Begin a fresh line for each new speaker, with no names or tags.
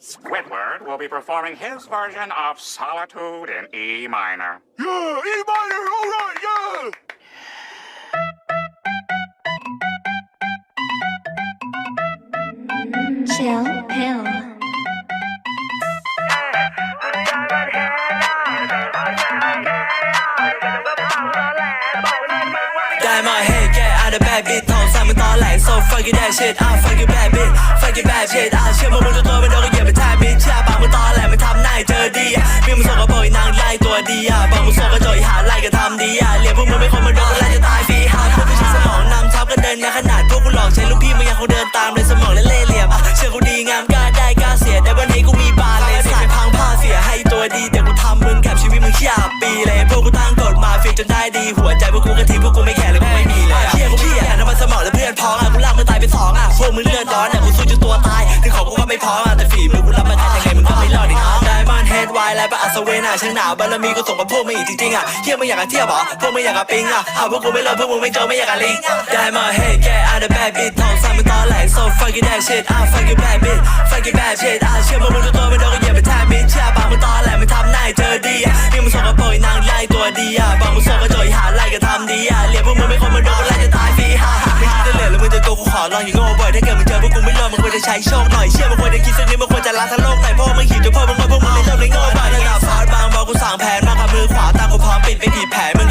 Squidward will be performing his version of Solitude in E minor.
Yeah, E minor, all right, yeah!
Chill pill.
Diamond head, get out of bed, bitch. ตอแหลก so fuck you that shit ah fuck you bad bitch fuck you bad shit อะเชื่อมึงมึงจะตัวไม่โดนก็เหยียบไปแทบ bitch เชื่อปากมึงตอแหลกมันทำหน้าเจอดีอะมีมึงส่งกระโปรงนางไล่ตัวดีอะบอกมึงส่งกระโจยหาไล่ก็ทำดีอะเรียกพวกมึงเป็นคนมาโดนก็ไล่จะตายฟรีฮะพวกไม่ใช่สมองนำทับกันเดินในขนาดพวกกูหลอกใช้ลูกพี่มึงยังคงเดินตามเลยสมองและเล่เหลี่ยมอะเชื่อกูดีงามกล้าได้กล้าเสียได้วันนี้กูมีบาร์เลยสายพังผ้าเสียให้ตัวดีเดี๋ยวกูทำมึงแคบชีวิตมึงเชี่ยปีเลยพวกกูตั้งกฎมาฟียจนได้ดีหัวใจพวกกูกระทิพวกกูไม่แคร์เลยกูไม่มีเลยเชี่ยกูพี่อะ เพื่อนพ้องอะกูรักมึงตายไปสองอะพวกมึงเลือดร้อนอะกูสู้จนตัวตายถึงของกูก็ไม่พร้อมอะแต่ฝีมือกูรับมาได้ยังไงมึงก็ไม่รอดอีกไดมอนด์เฮดไวไลฟ์ปะอัศเวน่ะช่างหนาวบารมีกูส่งกับพวกมึงอีกจริงๆอะเที่ยวมึงอยากจะเที่ยวเหรอพวกมึงอยากจะปิงอะหาพวกกูไม่รอดพวกมึงไม่เจอไม่อยากจะลิงไดมอนด์เฮดแกอาร์เดอะแบดบิททองสามมึงตอแหลก so fuck you that shit ah fuck you bad bitch fuck you bad shit อะเชื่อมึงมึงจะตัวไม่โดนก็เหยียบไปแทบบิทเชื่อปากมึงตอแหลกมันทำหน้าให้เจอดีอะนี่มึงส่งกระโปรงนางไล่ตัวดีอะบอกมึง ลองอย่างโง่บ่อยถ้าเกิดมึงเจอพวกกูไม่ยอมมึงควรจะใช้โชคหน่อยเชื่อมึงควรจะคิดสักนิดมึงควรจะละทั้งโลกหน่อยพ่อมึงหิวจนพ่อมึงว่พวกมึงไม่เริ่มเลยโง่บ่อยระดับฟาดบางบอกกูสั่งแผนมากับมือขวาตามกูพร้อมปิดไปกี่แผลมึง